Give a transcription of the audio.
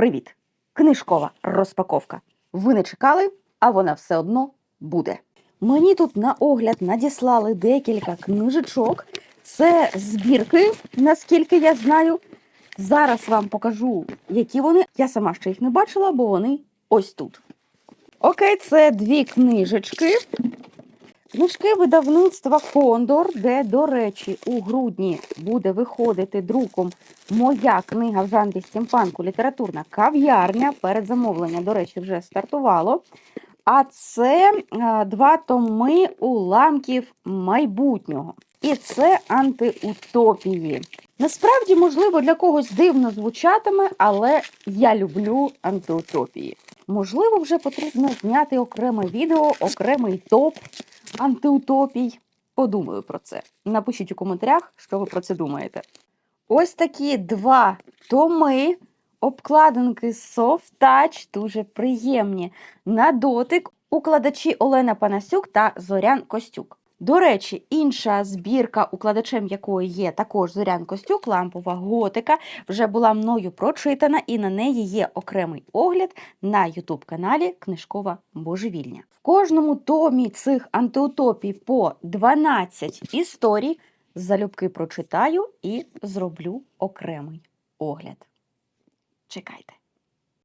Привіт! Книжкова розпаковка. Ви не чекали, а вона все одно буде. Мені тут на огляд надіслали декілька книжечок. Це збірки, наскільки я знаю. Зараз вам покажу, які вони. Я сама ще їх не бачила, бо вони ось тут. Окей, це дві книжечки. Книжки видавництва Кондор, де, до речі, у грудні буде виходити друком моя книга в жанрі стімпанку літературна кав'ярня. Передзамовлення, до речі, вже стартувало. А це два томи уламків майбутнього. І це антиутопії. Насправді, можливо, для когось дивно звучатиме, але я люблю антиутопії. Можливо, вже потрібно зняти окреме відео, окремий топ антиутопій. Подумаю про це. Напишіть у коментарях, що ви про це думаєте. Ось такі два томи. Обкладинки Soft Touch, дуже приємні на дотик. Укладачі Олена Панасюк та Зорян Костюк. До речі, інша збірка, укладачем якої є також Зорян Костюк, лампова готика, вже була мною прочитана, і на неї є окремий огляд на youtube каналі Книжкова Божевільня. В кожному томі цих антиутопій по 12 історій залюбки прочитаю і зроблю окремий огляд. Чекайте.